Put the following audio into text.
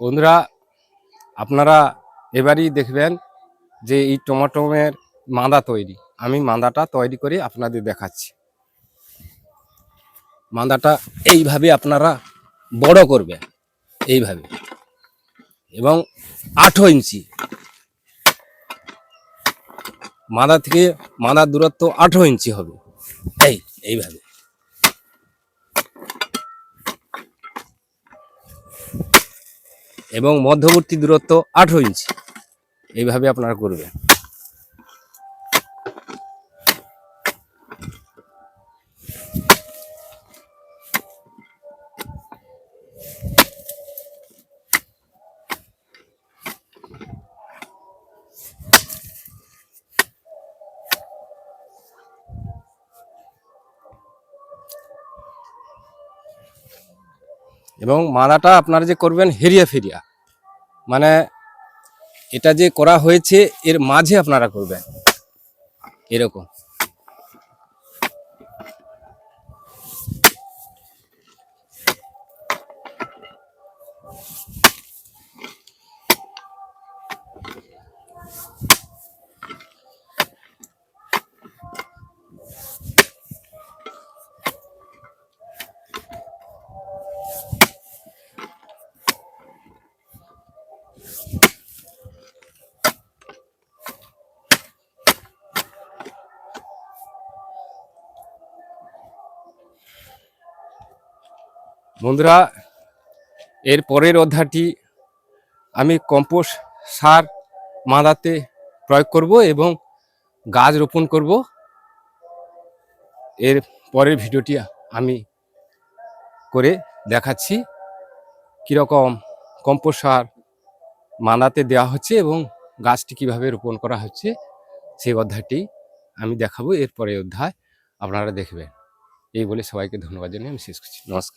বন্ধুরা, আপনারা এবারই দেখবেন যে এই টমাটোমের মাদা তৈরি। আমি মাদাটা তৈরি করে আপনাদের দেখাচ্ছি। মাদাটা এইভাবে আপনারা বড় করবেন, এইভাবে। এবং আঠো ইঞ্চি। মাদা থেকে মাদার দূরত্ব আঠেরো ইঞ্চি হবে। এই, এইভাবে। এবং মধ্যবর্তী দূরত্ব আঠেরো ইঞ্চি। এইভাবে আপনারা করবেন। এবং মালাটা আপনারা যে করবেন হেরিয়া ফেরিয়া। মানে এটা যে করা হয়েছে, এর মাঝে আপনারা করবেন। এরকম। বন্ধুরা, এর পরের অধ্যায়টি আমি কম্পোস্ট সার মাদাতে প্রয়োগ করব এবং গাছ রোপণ করব। এর পরের ভিডিওটি আমি করে দেখাচ্ছি কীরকম কম্পোস্ট সার মাদাতে দেওয়া হচ্ছে এবং গাছটি কীভাবে রোপণ করা হচ্ছে সেই অধ্যায়টি আমি দেখাবো। এরপরে অধ্যায় আপনারা দেখবেন। এই বলে সবাইকে ধন্যবাদ জানিয়ে আমি শেষ করছি। নমস্কার।